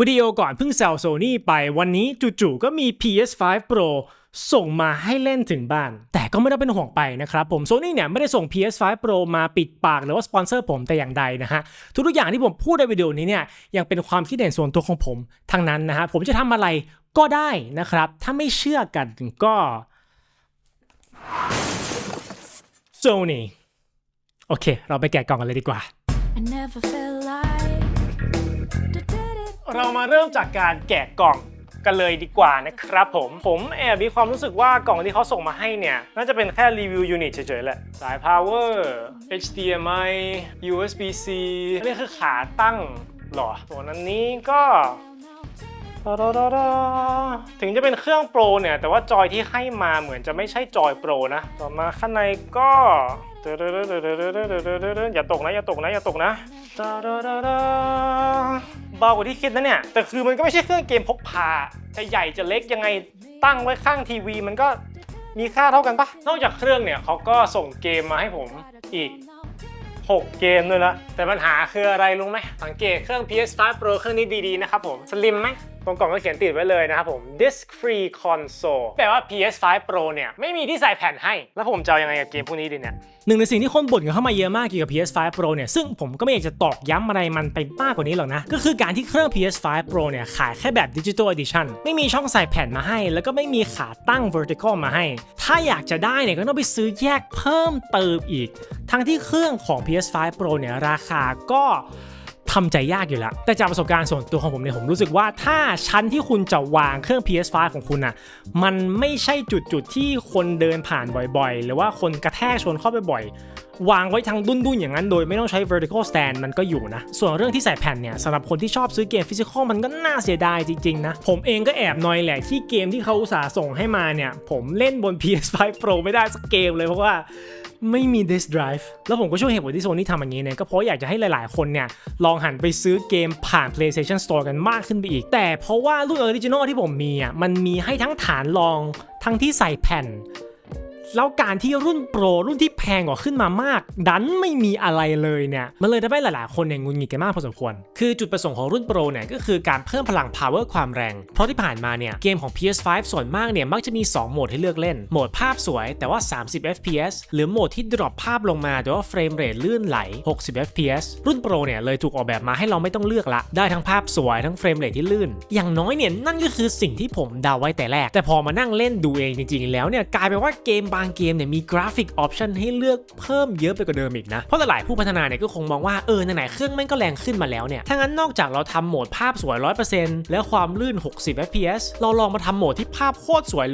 วิดีโอก่อนเพิ่งแซวโซนี่ไปวันนี้จู่ๆก็มี PS5 Pro ส่งมาให้เล่นถึงบ้าน แต่ก็ไม่ต้องเป็นห่วงไปนะครับผมโซนี่เนี่ยไม่ได้ส่ง PS5 Pro มาปิดปากหรือว่าสปอนเซอร์ผมแต่อย่างใดนะฮะ ทุกๆอย่างที่ผมพูดในวิดีโอนี้เนี่ยยังเป็นความคิดเห็นส่วนตัวของผมทั้งนั้นนะฮะ ผมจะทำอะไรก็ได้นะครับ ถ้าไม่เชื่อกันก็โซนี่โอเค เราไปแกะกล่องกันเลยดีกว่า I never felt เรามาเริ่มจากการแกะกล่องกันเลยดีกว่านะครับผม ผมแอบมีความรู้สึกว่ากล่องที่เขาส่งมาให้เนี่ย น่าจะเป็นแค่รีวิวยูนิตเฉยๆแหละ สาย power HDMI USB-C นี่คือขาตั้งหรอส่วนอันนี้ก็ถึงจะเป็นเครื่องโปรเนี่ย แต่ว่าจอยที่ให้มาเหมือนจะไม่ใช่จอยโปรนะ ต่อมาข้างในก็อย่าตกนะ อย่าตกนะ อย่าตกนะ บากว่าที่คิดนะเนี่ย แต่คือมันก็ไม่ใช่เครื่องเกมพกพาจะใหญ่จะเล็กยังไงตั้งไว้ข้างทีวี มันก็มีค่าเท่ากันปะนอกจากเครื่องเนี่ยเขาก็ส่งเกมมาให้ผมอีก 6 เกมด้วยละแต่ปัญหาคืออะไรรู้ไหมสังเกตเครื่อง PS5 Pro เครื่องนี้ดีๆนะครับผมสลิมไหม ตรงกล่องก็เขียนติดไว้เลยนะครับผม Disc Free Console แปลว่า PS5 Pro เนี่ย ไม่มีที่ใส่แผ่นให้ แล้วผมจะเอายังไงกับเกมพวกนี้ดีเนี่ยหนึ่งในสิ่งที่คนบ่นกันเข้ามาเยอะมากเกี่ยวกับ PS5 Pro เนี่ย ซึ่งผมก็ไม่อยากจะตอกย้ำอะไรมันไปมากกว่านี้หรอกนะ ก็คือการที่เครื่อง PS5 Pro เนี่ย ขายแค่แบบ Digital Edition ไม่มีช่องใส่แผ่นมาให้ แล้วก็ไม่มีขาตั้ง Vertical มาให้ ถ้าอยากจะได้เนี่ยก็ต้องไปซื้อแยกเพิ่มเติมอีก ทั้งที่เครื่องของ PS5 Pro เนี่ยราคาก็ ทำใจยากอยู่แล้ว แต่จากประสบการณ์ส่วนตัวของผมเนี่ยผมรู้สึกว่าถ้าชั้นที่คุณจะวางเครื่อง PS5 ของคุณน่ะมันไม่ใช่จุดๆที่คนเดินผ่านบ่อยๆ หรือว่าคนกระแทกชนเข้าไปบ่อยวางไว้ทางดุนๆ อย่างนั้นโดยไม่ต้องใช้ vertical stand มันก็อยู่นะ ส่วนเรื่องที่ใส่แผ่นเนี่ยสำหรับคนที่ชอบซื้อเกมฟิสิกอลมันก็น่าเสียดายจริง ๆ นะ ผมเองก็แอบนอยแหละที่เกมที่เขาอุตส่าห์ส่งให้มาเนี่ย ผมเล่นบน PS5 Pro ไม่ได้สักเกมเลยเพราะว่า ไม่มี disk drive แล้วผมก็ช่วยเหตุผลที่โซนี่ทำอย่างนี้เนี่ยก็เพราะอยากจะให้หลายๆ คนเนี่ยลองหันไปซื้อเกมผ่าน PlayStation Store กันมากขึ้นไปอีก แต่เพราะว่ารุ่น Original ที่ผมมีอะมันมีให้ทั้งฐานรองทั้งที่ใส่แผ่น แล้วการที่รุ่นโปรรุ่นที่แพงกว่าขึ้นมามาก ดันไม่มีอะไรเลยเนี่ยมันเลยทำให้หลายๆคนเนี่ยงุนงิดกันมากพอสมควร คือจุดประสงค์ของรุ่นโปรเนี่ยก็คือการเพิ่มพลัง power ความแรง เพราะที่ผ่านมาเนี่ยเกมของ PS5 ส่วนมากเนี่ยมักจะมี 2 โหมดให้เลือกเล่น โหมดภาพสวยแต่ว่า 30 fps หรือโหมดที่ดรอปภาพลงมาแต่ว่าเฟรมเรทลื่นไหล 60 fps รุ่นโปรเนี่ยเลยถูกออกแบบมาให้เราไม่ต้องเลือกละ ได้ทั้งภาพสวยทั้งเฟรมเรทที่ลื่น อย่างน้อยเนี่ยนั่นก็คือสิ่งที่ผมเดาไว้แต่แรก แต่พอมานั่งเล่นดูเองจริงๆ แล้วเนี่ยกลายเป็นว่าเกมบางเกมเนี่ยมีกราฟิกออปชันให้เลือกเพิ่มเยอะไปกว่าเดิมอีกนะ เพราะหลายๆผู้พัฒนาเนี่ยก็คงมองว่าเออไหนๆเครื่องแม่งก็แรงขึ้นมาแล้วเนี่ยถ้างั้นนอกจากเราทำโหมดภาพสวย 100%แล้วความลื่น 60 fps เราลองมาทำโหมดที่ภาพโคตรสวย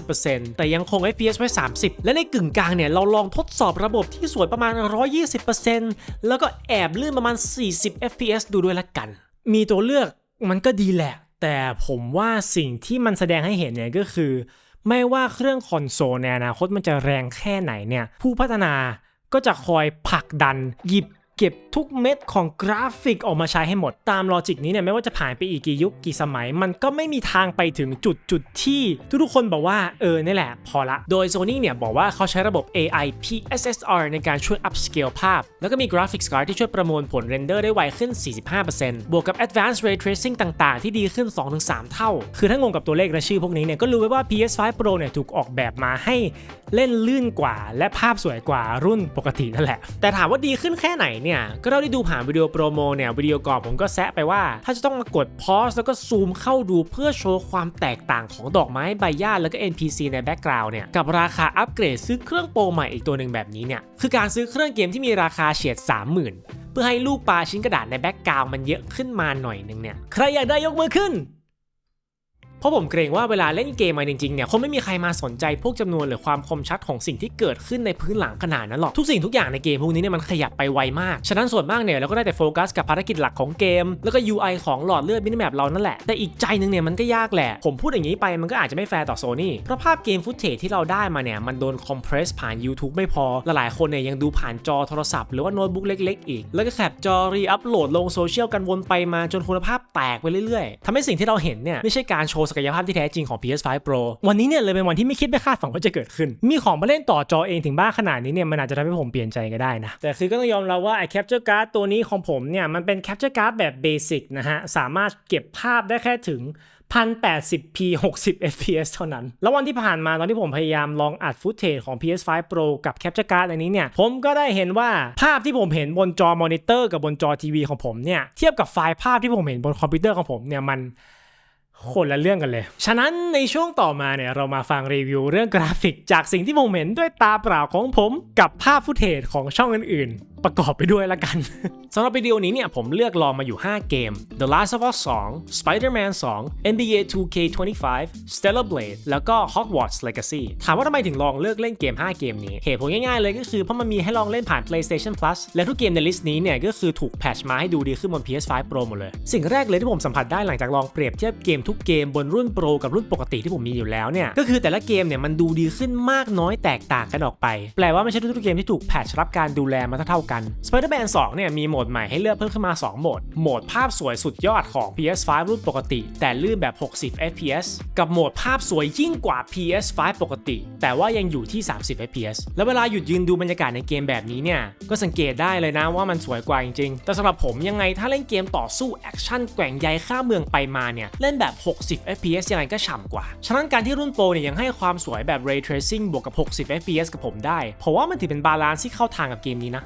150%แต่ยังคง fps ไว้ 30 และในกึ่งกลางเนี่ยเราลองทดสอบระบบที่สวยประมาณ 120%แล้วก็แอบลื่นประมาณ 40 fps ดูด้วยละกัน มีตัวเลือกมันก็ดีแหละ แต่ผมว่าสิ่งที่มันแสดงให้เห็นเนี่ยก็คือ ไม่ว่าเครื่องคอนโซลในอนาคตมันจะแรงแค่ไหนเนี่ยผู้พัฒนาก็จะคอยผลักดันหยิบ เก็บทุกเม็ดของกราฟิกออกมาใช้ให้หมด ตามลอจิกนี้เนี่ยไม่ว่าจะผ่านไปอีกกี่ยุคกี่สมัย มันก็ไม่มีทางไปถึงจุดจุดที่ทุกคนบอกว่าเออนี่แหละพอละ โดย Sony เนี่ยบอกว่าเขาใช้ระบบ AI PSSR ในการช่วย upscale ภาพ แล้วก็มี graphics card ที่ช่วยประมวลผลเรนเดอร์ได้ไวขึ้น 45%บวกกับ advanced ray tracing ต่าง ๆ ที่ดีขึ้น 2-3 เท่า คือถ้างงกับตัวเลขและชื่อพวกนี้เนี่ยก็รู้ไว้ว่า PS5 Pro เนี่ยถูกออกแบบมาให้เล่นลื่นกว่า และภาพสวยกว่ารุ่นปกตินั่นแหละ แต่ถามว่าดีขึ้นแค่ไหนเนี่ยก็เราได้ดูผ่านวิดีโอโปรโมเนี่ยวิดีโอก่อนผมก็แซะไปว่า ถ้าจะต้องมากดพอสแล้วก็ซูมเข้าดูเพื่อโชว์ความแตกต่างของดอกไม้ใบหญ้าแล้วก็ NPC ในแบ็กกราวน์เนี่ยกับราคาอัปเกรดซื้อเครื่องโปรใหม่อีกตัวหนึ่งแบบนี้เนี่ยคือการซื้อเครื่องเกมที่มีราคาเฉียด 30,000 เพื่อให้ลูกปลาชิ้นกระดาษในแบ็กกราวน์มันเยอะขึ้นมาหน่อยนึงเนี่ยใครอยากได้ยกมือขึ้น เพราะผมเกรงว่าเวลาเล่นเกมมาจริงๆเนี่ยคงไม่มีใครมาสนใจพวกจำนวนหรือความคมชัดของสิ่งที่เกิดขึ้นในพื้นหลังขนาดนั้นหรอกทุกสิ่งทุกอย่างในเกมพวกนี้เนี่ยมันขยับไปไวมาก ฉะนั้นส่วนมากเนี่ยเราก็ได้แต่โฟกัสกับภารกิจหลักของเกม แล้วก็ UI ของหลอดเลือดมินิแมปเรานั่นแหละแต่อีกใจหนึงเนี่ยมันก็ยากแหละ ผมพูดอย่างนี้ไปมันก็อาจจะไม่แฟร์ต่อโซนี่เพราะภาพเกมฟุตเทจที่เราได้มาเนี่ยมันโดนคอมเพรสผ่าน YouTube ไม่พอหลายๆคนเนี่ยยังดูผ่านจอโทรศัพท์หรือว่าโน้ตบุ๊กเล็ก ๆ อีก แล้วก็แคปจอรีอัพโหลดลงโซเชียลกันวนไปมาจนคุณภาพแตกไปเรื่อยๆทำให้สิ่งที่เราเห็นเนี่ยไม่ใช่การโชว์ศักยภาพที่แท้จริงของ PS5 Pro วันนี้เนี่ยเลยเป็นวันที่ไม่คิดไม่คาดฝันว่าจะเกิดขึ้น มีของมาเล่นต่อจอเองถึงบ้านขนาดนี้เนี่ยมันอาจจะทำให้ผมเปลี่ยนใจก็ได้นะ แต่คือก็ต้องยอมรับว่าไอ้ Capture Card ตัวนี้ของผมเนี่ยมันเป็น Capture Card แบบเบสิกนะฮะสามารถเก็บภาพได้แค่ถึง 1080p 60 fps เท่านั้น แล้ววันที่ผ่านมาตอนที่ผมพยายามลองอัดฟุตเทจของ PS5 Pro กับ Capture Card อันนี้เนี่ย ผมก็ได้เห็นว่าภาพที่ผมเห็นบนจอมอนิเตอร์กับบนจอทีวีของผมเนี่ย เทียบกับไฟล์ภาพที่ผมเห็นบนคอมพิวเตอร์ของผมเนี่ย มัน คนละเรื่องกันเลย ฉะนั้นในช่วงต่อมาเนี่ยเรามาฟังรีวิวเรื่องกราฟิก จากสิ่งที่ผมเห็นด้วยตาเปล่าของผม กับภาพฟุตเทจของช่องอื่นๆ ประกอบไปด้วยละกัน สำหรับวิดีโอนี้เนี่ยผมเลือกลองมาอยู่ 5 เกม The Last of Us 2 Spider-Man 2 NBA 2K25 Stellar Blade แล้วก็ Hogwarts Legacy ถามว่าทำไมถึงลองเลือกเล่นเกม 5 เกมนี้ เหตุผลง่ายๆเลยก็คือเพราะมันมีให้ลองเล่นผ่าน PlayStation Plus และทุกเกมในลิสต์นี้เนี่ยก็คือถูกแพทช์มาให้ดูดีขึ้นบน PS5 Pro หมดเลย สิ่งแรกเลยที่ผมสัมผัสได้หลังจากลองเปรียบเทียบเกมทุกเกมบนรุ่น Pro กับรุ่นปกติที่ผมมีอยู่แล้วเนี่ยก็คือแต่ละเกมเนี่ยมันดูดีขึ้นมากน้อยแตกต่างกันออกไป แปลว่าไม่ใช่ทุกๆเกมที่ถูกแพทช์รับการดูแลมาเท่าๆกัน Spider-Man 2เนี่ยมีโหมดใหม่ให้เลือกเพิ่มขึ้นมา 2 โหมด โหมดภาพสวยสุดยอดของ PS5 รุ่นปกติ แต่ลื่นแบบ 60 fps กับโหมดภาพสวยยิ่งกว่า PS5 ปกติ แต่ว่ายังอยู่ที่ 30 fps แล้วเวลาหยุดยืนดูบรรยากาศในเกมแบบนี้เนี่ย ก็สังเกตได้เลยนะว่ามันสวยกว่าจริงๆ แต่สำหรับผมยังไงถ้าเล่นเกมต่อสู้แอคชั่นแกว่งใยข้าเมืองไปมาเนี่ย เล่นแบบ 60 fps ยังไงก็ฉ่ำกว่า ฉะนั้นการที่รุ่นโปรเนี่ยยังให้ความสวยแบบ ray tracing บวกกับ 60 fps กับผมได้เพราะว่ามันถือเป็นบาลานซ์ที่เข้าทางกับเกมนี้นะ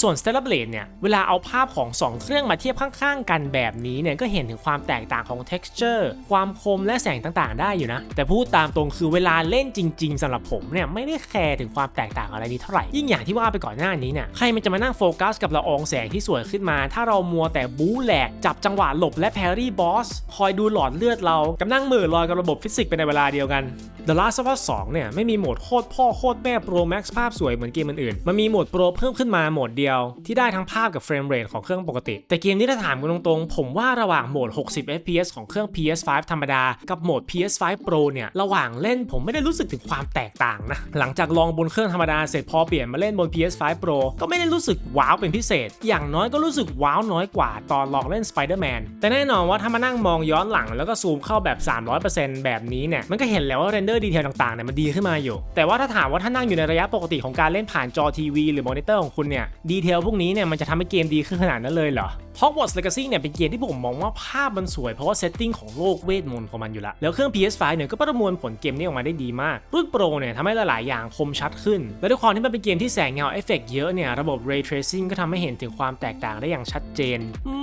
ส่วน Stellar Blade เนี่ย เวลาเอาภาพของ 2 เครื่องมาเทียบข้างๆ กันแบบนี้เนี่ย ก็เห็นถึงความแตกต่างของ texture ความคมและแสงต่างๆ ได้อยู่นะ แต่พูดตามตรงคือเวลาเล่นจริง ๆสำหรับผมเนี่ย ไม่ได้แคร์ถึงความแตกต่างอะไรนี้เท่าไหร่ ยิ่งอย่างที่ว่าไปก่อนหน้านี้เนี่ยใครมันจะมานั่งโฟกัสกับละอองแสงที่สวยขึ้นมา ถ้าเรามัวแต่บู๊แหลกจับจังหวะหลบและแพรรี่บอสคอยดูหลอดเลือดเรากับนั่งมือลอยกับระบบฟิสิกส์ไปในเวลาเดียวกัน The Last of Us 2เนี่ยไม่มีโหมดโคตรพ่อโคตรแม่ Pro Max ภาพสวยเหมือนเกมอื่นๆมันมีโหมด Pro เพิ่มขึ้นมาโหมดเดียวที่ได้ทั้งภาพกับเฟรมเรทของเครื่องปกติ แต่เกมนี้ถ้าถามกันตรงๆ ผมว่าระหว่างโหมด 60 fps ของเครื่อง PS5 ธรรมดา กับโหมด PS5 Pro เนี่ยระหว่างเล่นผมไม่ได้รู้สึกถึงความแตกต่างนะ หลังจากลองบนเครื่องธรรมดาเสร็จพอเปลี่ยนมาเล่นบน PS5 Pro ก็ไม่ได้รู้สึกว้าวเป็นพิเศษ อย่างน้อยก็รู้สึกว้าวน้อยกว่าตอนลองเล่น Spider-Man แต่แน่นอนว่าถ้ามานั่งมองย้อนหลังแล้วก็ซูมเข้าแบบ 300%แบบนี้เนี่ยมันก็เห็นแล้วว่าเรนเดอร์ดีเทลต่างๆเนี่ยมันดีขึ้นมาอยู่ แต่ว่าถ้าถามว่าถ้านั่งอยู่ในระยะปกติของการเล่นผ่านจอทีวีหรือมอนิเตอร์ของคุณเนี่ยดีเทลพวกนี้เนี่ยมันจะทำให้เกมดีขึ้นขนาดนั้นเลยเหรอ Hogwarts Legacy เนี่ยเป็นเกมที่ผมมองว่าภาพมันสวยเพราะว่าเซตติ้งของโลกเวทมนต์ของมันอยู่ละแล้วเครื่อง PS5 เนี่ยก็ประมวลผลเกมนี้ออกมาได้ดีมาก รุ่นโปรเนี่ยทำให้หลาย ๆ อย่างคมชัดขึ้น และด้วยความที่มันเป็นเกมที่แสงเงาเอฟเฟกต์เยอะเนี่ยระบบ Ray Tracing ก็ทำให้เห็นถึงความแตกต่างได้อย่างชัดเจน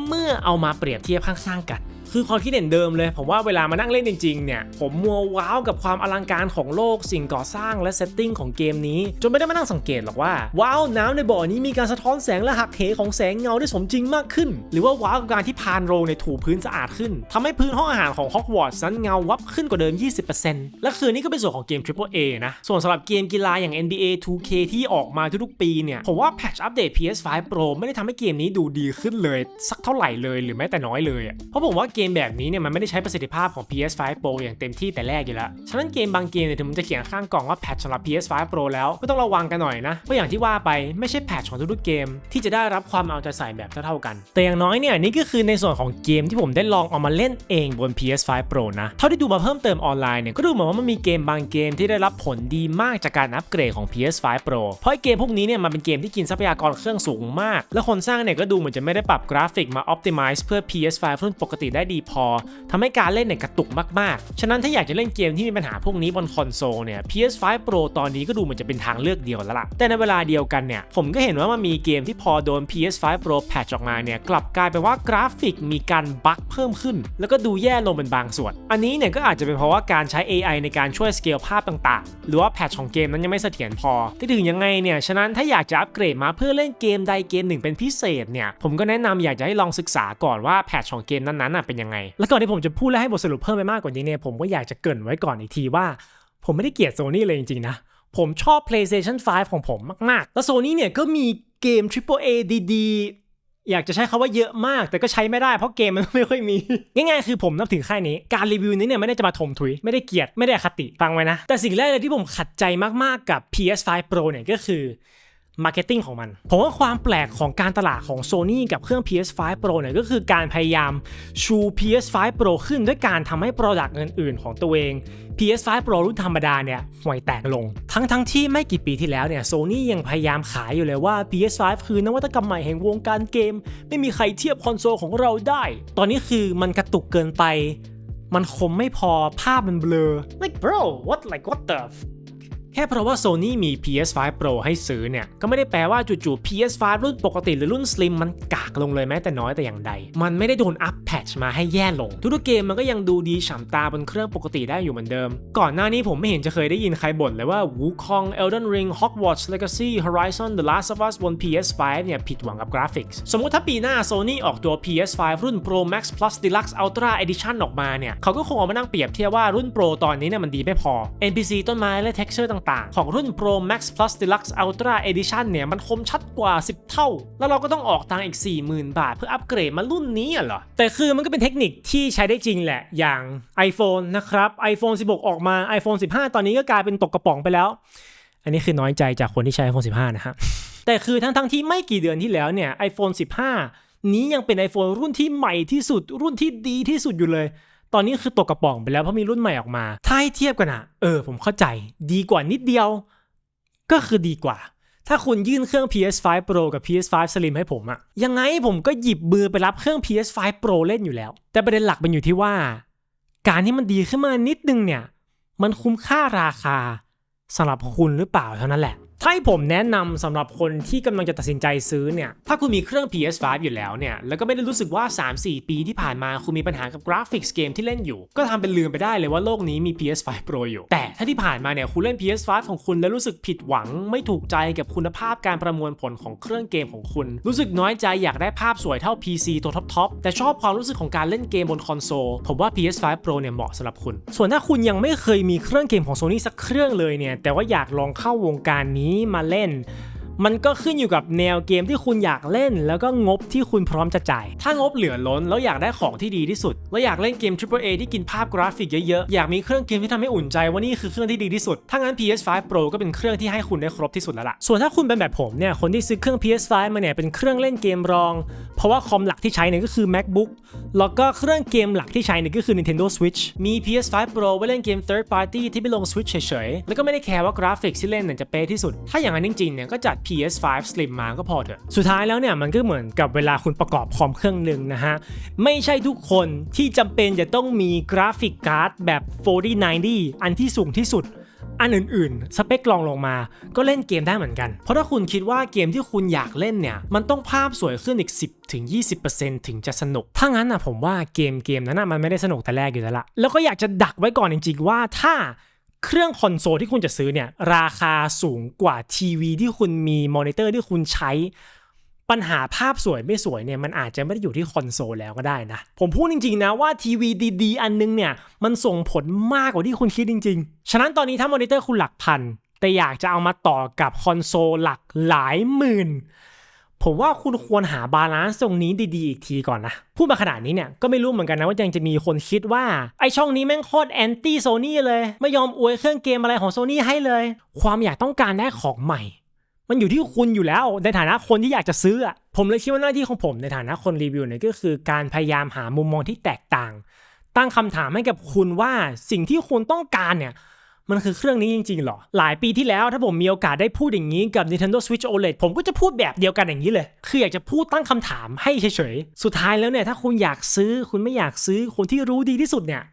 เมื่อเอามาเปรียบเทียบข้างๆกัน คือความคิดเห็นเดิมเลย ผมว่าเวลามานั่งเล่นจริงๆเนี่ยผมมัวว้าวกับความอลังการของโลกสิ่งก่อสร้างและเซตติ้งของเกมนี้ จนไม่ได้มานั่งสังเกตหรอกว่าว้าวน้ำในบ่อนี้มีการสะท้อนแสงและหักเหของแสงเงาได้สมจริงมากขึ้น หรือว่าว้าวกับการที่พานโรงในถูพื้นสะอาดขึ้นทำให้พื้นห้องอาหารของฮอกวอตส์นั้นเงาวับขึ้นกว่าเดิม 20%และคือนี่ก็เป็นส่วนของเกม Triple A นะ ส่วนสำหรับเกมกีฬาอย่าง NBA 2K ที่ออกมาทุกๆปีเนี่ยผมว่าแพทช์อัปเดต PS5 Pro ไม่ได้ทำให้เกมนี้ดูดีขึ้นเลย สักเท่าไหร่เลยหรือแม้แต่น้อยเลยเพราะผมว่าเกมแบบนี้เนี่ยมันไม่ได้ใช้ประสิทธิภาพของ PS5 Pro อย่างเต็มที่แต่แรกอยู่แล้ว ฉะนั้นเกมบางเกมเนี่ยถึงมันจะเขียนข้างกล่องว่าแพทสำหรับ PS5 Pro แล้วก็ต้องระวังกันหน่อยนะเพราะอย่างที่ว่าไปไม่ใช่แพทของทุกๆเกม ที่จะได้รับความเอาใจใส่แบบเท่าๆกัน แต่อย่างน้อยเนี่ยนี่ก็คือในส่วนของเกมที่ผมได้ลองเอามาเล่นเองบน PS5 Pro นะเท่าที่ดูมาเพิ่มเติมออนไลน์เนี่ยก็ดูเหมือนว่ามันมีเกมบางเกมที่ได้รับผลดีมากจากการอัปเกรดของ PS5 Pro เพราะเกมพวกนี้เนี่ยมันเป็นเกมที่กินทรัพยากรเครื่องสูงมาก และคนสร้างเนี่ยก็ดูเหมือนจะไม่ได้ปรับกราฟิกมา optimize เพื่อ PS5 รุ่นปกติได้ดีพอทำให้การเล่นเนี่ยกระตุกมากๆ ฉะนั้นถ้าอยากจะเล่นเกมที่มีปัญหาพวกนี้บนคอนโซลเนี่ย PS5 Pro ตอนนี้ก็ดูเหมือนจะเป็นทางเลือกเดียวแล้วล่ะ แต่ในเวลาเดียวกันเนี่ย ผมก็เห็นว่ามันมีเกมที่พอโดน PS5 Pro patch ออกมาเนี่ย กลับกลายเป็นว่ากราฟิกมีการบั๊กเพิ่มขึ้น แล้วก็ดูแย่ลงเป็นบางส่วน อันนี้เนี่ยก็อาจจะเป็นเพราะว่าการใช้ AI ในการช่วยสเกลภาพต่างๆ หรือว่าแพทชของเกมนั้นยังไม่เสถียรพอที่ถึงยังไงเนี่ย ฉะนั้นถ้าอยากจะอัปเกรดมาเพื่อเล่นเกมใดเกมหนึ่งเป็นพิเศษเนี่ย ผมก็แนะนำอยากจะให้ลองศึกษาก่อนว่าแพทชของเกมนั้นๆเป็นยังไง แล้วก่อนที่ผมจะพูดและให้บทสรุปเพิ่มไปมากกว่านี้เนี่ยผมก็อยากจะเกริ่นไว้ก่อนอีกทีว่า ผมไม่ได้เกลียดโซนี่เลยจริงๆนะผมชอบ PlayStation 5 ของผมมากๆ แล้วโซนี่เนี่ยก็มีเกม Triple A ดีๆ อยากจะใช้คาว่าเยอะมาก แต่ก็ใช้ไม่ได้เพราะเกมมันไม่ค่อยมี ง่ายๆ คือผมนับถือค่ายนี้ การรีวิวนี้เนี่ยไม่ได้จะมาถมถุย ไม่ได้เกลียด ไม่ได้คติ ฟังไว้นะ แต่สิ่งแรกเลยที่ผมขัดใจมากๆ กับ PS5 Pro เนี่ยก็คือ มาร์เก็ตติ้งของมัน ผมว่าความแปลกของการตลาดของ Sony กับเครื่อง PS5 Pro เนี่ยก็คือการพยายามชู PS5 Pro ขึ้นด้วยการทำให้ Product อื่นๆ ของตัวเอง PS5 Pro รุ่นธรรมดาเนี่ยห่วยแตกลง ทั้งๆที่ไม่กี่ปีที่แล้วเนี่ย Sony ยังพยายามขายอยู่เลยว่า PS5 คือนวัตกรรมใหม่แห่งวงการเกม ไม่มีใครเทียบคอนโซลของเราได้ ตอนนี้คือมันกระตุกเกินไป มันคมไม่พอภาพมันเบลอ like bro what like what the แค่เพราะว่า Sony มี PS5 Pro ให้ซื้อเนี่ย ก็ไม่ได้แปลว่าจู่ๆ PS5 รุ่นปกติหรือรุ่น Slim มันกากลงเลยแม้แต่น้อยแต่อย่างใด มันไม่ได้โดนอัปแพทชมาให้แย่ลง ทุกๆเกมมันก็ยังดูดีฉ่ำตาบนเครื่องปกติได้อยู่เหมือนเดิม ก่อนหน้านี้ผมไม่เห็นจะเคยได้ยินใครบ่นเลยว่า Wukong Elden Ring Hogwarts Legacy Horizon The Last of Us บน PS5 เนี่ยผิดหวังกับกราฟิกส์สมมุติถ้าปีหน้า Sony ออกตัว PS5 รุ่น Pro Max Plus Deluxe Ultra Edition ออกมาเนี่ยเขาก็คงเอามานั่งเปรียบเทียบว่ารุ่น Pro ตอนนี้เนี่ยมันดีไม่พอ NPC ต้นไม้และ texture ต่างๆ ของรุ่น Pro Max Plus Deluxe Ultra Edition เนี่ยมันคมชัดกว่า 10 เท่า แล้วเราก็ต้องออกตังค์อีก 40,000 บาท เพื่ออัปเกรดมารุ่นนี้เหรอ แต่คือมันก็เป็นเทคนิคที่ใช้ได้จริงแหละ อย่าง iPhone นะครับ iPhone 16 ออกมา iPhone 15 ตอนนี้ก็กลายเป็นตกกระป๋องไปแล้ว อันนี้คือน้อยใจจากคนที่ใช้ iPhone 15 นะฮะ แต่คือทั้งทั้งๆที่ไม่กี่เดือนที่แล้วเนี่ย iPhone 15 นี้ยังเป็น iPhone รุ่นที่ใหม่ที่สุดรุ่นที่ดีที่สุดอยู่เลย ตอนนี้คือตกกระป๋องไปแล้วเพราะมีรุ่นใหม่ออกมา ถ้าให้เทียบกันอะเออผมเข้าใจดีกว่านิดเดียว ก็คือดีกว่า ถ้าคุณยื่นเครื่อง PS5 Pro กับ PS5 Slim ให้ผมอะยังไงผมก็หยิบมือไปรับเครื่อง PS5 Pro เล่นอยู่แล้ว แต่ประเด็นหลักเป็นอยู่ที่ว่า การที่มันดีขึ้นมานิดนึงเนี่ย มันคุ้มค่าราคาสำหรับคุณหรือเปล่าเท่านั้นแหละ ถ้าให้ผมแนะนำสำหรับคนที่กำลังจะตัดสินใจซื้อเนี่ย ถ้าคุณมีเครื่อง PS5 อยู่แล้วเนี่ย แล้วก็ไม่ได้รู้สึกว่า 3-4 ปีที่ผ่านมาคุณมีปัญหากับกราฟิกส์เกมที่เล่นอยู่ ก็ทำเป็นลืมไปได้เลยว่าโลกนี้มี PS5 Pro อยู่ แต่ถ้าที่ผ่านมาเนี่ยคุณเล่น PS5 ของคุณแล้วรู้สึกผิดหวัง ไม่ถูกใจกับคุณภาพการประมวลผลของเครื่องเกมของคุณ รู้สึกน้อยใจอยากได้ภาพสวยเท่า PC ตัวท็อปๆแต่ชอบความรู้สึกของการเล่นเกมบนคอนโซลผมว่า PS5 Pro เนี่ยเหมาะสำหรับคุณ ส่วนถ้าคุณยังไม่เคยมีเครื่องเกมของ Sony สักเครื่องเลยเนี่ยแต่ว่าอยากลองเข้าวงการนี้มาเล่น มันก็ขึ้นอยู่กับแนวเกมที่คุณอยากเล่น แล้วก็งบที่คุณพร้อมจะจ่าย ถ้างบเหลือล้นแล้วอยากได้ของที่ดีที่สุด แล้วอยากเล่นเกม AAA ที่กินภาพกราฟิกเยอะๆ อยากมีเครื่องเกมที่ทำให้อุ่นใจว่านี่คือเครื่องที่ดีที่สุด ถ้างั้น PS5 Pro ก็เป็นเครื่องที่ให้คุณได้ครบที่สุดแล้วล่ะ ส่วนถ้าคุณเป็นแบบผมเนี่ย คนที่ซื้อเครื่อง PS5 มาเนี่ยเป็นเครื่องเล่นเกมรอง เพราะว่าคอมหลักที่ใช้เนี่ยก็คือ MacBook แล้วก็เครื่องเกมหลักที่ใช้เนี่ยก็คือ Nintendo Switch มี PS5 Pro ไว้เล่นเกม third party ที่ไม่ลง Switch เฉยๆ แล้วก็ไม่ได้แคร์ว่ากราฟิกที่เล่นเนี่ยจะเป๊ะที่สุด ถ้าอย่างนั้นจริงๆเนี่ยก็จัด PS5 Slim มาก็พอเถอะ สุดท้ายแล้วเนี่ยมันก็เหมือนกับเวลาคุณประกอบคอมเครื่องหนึ่งนะฮะ ไม่ใช่ทุกคนที่จำเป็นจะต้องมีกราฟิกการ์ดแบบ4090 อันที่สูงที่สุดอันอื่นๆ สเปคลองลงมา ก็เล่นเกมได้เหมือนกัน เพราะถ้าคุณคิดว่าเกมที่คุณอยากเล่นเนี่ย มันต้องภาพสวยขึ้นอีก 10ถึง20%ถึงจะสนุก ถ้างั้นนะผมว่าเกมเกมนั้นนะมันไม่ได้สนุกแต่แรกอยู่แล้วละแล้วก็อยากจะดักไว้ก่อนจริงๆว่าถ้า เครื่องคอนโซลที่คุณจะซื้อเนี่ยราคาสูงกว่าทีวีที่คุณมีมอนิเตอร์ที่คุณใช้ปัญหาภาพสวยไม่สวยเนี่ยมันอาจจะไม่ได้อยู่ที่คอนโซลแล้วก็ได้นะ ผมพูดจริงๆนะว่าทีวีดีๆ อันนึงเนี่ยมันส่งผลมากกว่าที่คุณคิดจริง ๆ ฉะนั้นตอนนี้ถ้ามอนิเตอร์คุณหลักพัน แต่อยากจะเอามาต่อกับคอนโซลหลักหลายหมื่น ผมว่าคุณควรหาบาลานซ์ตรงนี้ดีๆ อีกทีก่อนนะ พูดมาขนาดนี้เนี่ยก็ไม่รู้เหมือนกันนะว่ายังจะมีคนคิดว่า ไอช่องนี้แม่งโคตรแอนตี้โซนี่เลย ไม่ยอมอวยเครื่องเกมอะไรของโซนี่ให้เลย ความอยากต้องการได้ของใหม่ มันอยู่ที่คุณอยู่แล้ว ในฐานะคนที่อยากจะซื้อผมเลยคิดว่าหน้าที่ของผมในฐานะคนรีวิวเนี่ยก็คือการพยายามหามุมมองที่แตกต่าง ตั้งคำถามให้กับคุณว่าสิ่งที่คุณต้องการเนี่ย มันคือเครื่องนี้จริงๆหรอ หลายปีที่แล้วถ้าผมมีโอกาสได้พูดอย่างนี้กับ Nintendo Switch OLED ผมก็จะพูดแบบเดียวกันอย่างนี้เลย คืออยากจะพูดตั้งคำถามให้เฉยๆ สุดท้ายแล้วเนี่ยถ้าคุณอยากซื้อคุณไม่อยากซื้อคนที่รู้ดีที่สุดเนี่ย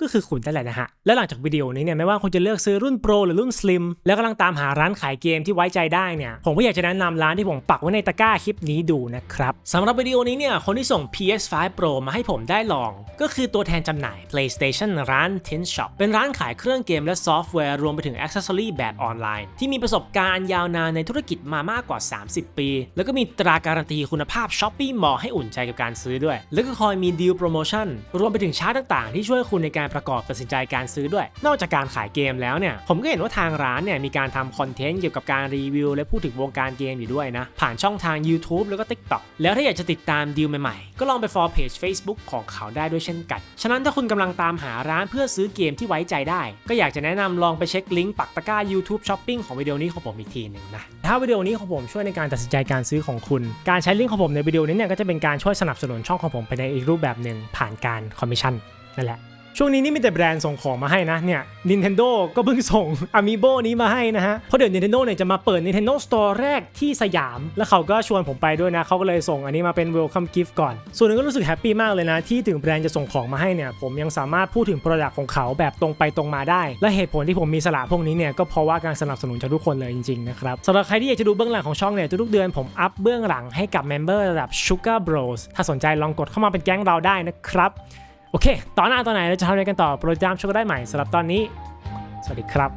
ก็คือคุณนั่นแหละนะฮะ และหลังจากวิดีโอนี้เนี่ยไม่ว่าคุณจะเลือกซื้อรุ่น Pro หรือรุ่น Slim แล้วกำลังตามหาร้านขายเกมที่ไว้ใจได้เนี่ย ผมก็อยากจะแนะนำร้านที่ผมปักไว้ในตะกร้าคลิปนี้ดูนะครับสำหรับวิดีโอนี้เนี่ยคนที่ส่ง PS5 Pro มาให้ผมได้ลอง ก็คือตัวแทนจำหน่าย PlayStation ร้าน Tin Shop เป็นร้านขายเครื่องเกมและซอฟต์แวร์รวมไปถึง Accessory แบบออนไลน์ ที่มีประสบการณ์ยาวนานในธุรกิจมามากกว่า 30 ปี แล้วก็มีตราการันตีคุณภาพ Shopee Mall ให้อุ่นใจกับการซื้อด้วย แล้วก็คอยมีดีลโปรโมชั่นรวมไปถึงชาร์ตต่าง ๆ ที่ช่วยคุณในการารประกอบตัดสินใจการซื้อด้วย นอกจากการขายเกมแล้วเนี่ยผมก็เห็นว่าทางร้านเนี่ยมีการทำคอนเทนต์เกี่ยวกับการรีวิว และพูดถึงวงการเกมอยู่ด้วยนะ ผ่านช่องทาง YouTube แล้วก็ TikTok แล้วถ้าอยากจะติดตามดีลใหม่ๆ ก็ลองไป follow page Facebook ของเขาได้ด้วยเช่นกัน ฉะนั้นถ้าคุณกำลังตามหาร้านเพื่อซื้อเกมที่ไว้ใจได้ ก็อยากจะแนะนำลองไปเช็คลิงก์ปักตะกร้า YouTube Shopping ของวิดีโอนี้ของผมอีกทีหนึ่งนะถ้าวิดีโอนี้ของผมช่วยในการตัดสินใจการซื้อของคุณ การใช้ลิงก์ของผมในวิดีโอนี้เนี่ยก็จะเป็นการช่วยสนับสนุนช่องของผมไปในอีกรูปแบบหนึ่งผ่านการคอมมิชชั่นนั่นแหละ ช่วงนี้นี่มีแต่แบรนด์ส่งของมาให้นะเนี่ย Nintendo ก็เพิ่งส่ง Amiibo นี้มาให้นะฮะ เพราะเดี๋ยว Nintendo เนี่ยจะมาเปิด Nintendo Store แรกที่สยาม แล้วเขาก็ชวนผมไปด้วยนะ เขาก็เลยส่งอันนี้มาเป็น Welcome Gift ก่อน ส่วนหนึ่งก็รู้สึกแฮปปี้มากเลยนะ ที่ถึงแบรนด์จะส่งของมาให้เนี่ย ผมยังสามารถพูดถึง Product ของเขาแบบตรงไปตรงมาได้ และเหตุผลที่ผมมีสละพวกนี้เนี่ยก็เพราะว่าการสนับสนุนจากทุกคนเลยจริงๆนะครับสำหรับใครที่อยากจะดูเบื้องหลังของช่องเนี่ยทุกๆเดือนผมอัพเบื้องหลังให้กับเมมเบอร์ระดับ Sugar Bros ถ้าสนใจลองกดเข้ามาเป็นแก๊งเราได้นะครับ โอเค ตอนหน้าตอนไหนเราจะทำอะไรกันต่อโปรดติดตามชมกันได้ใหม่สำหรับตอนนี้ สวัสดีครับ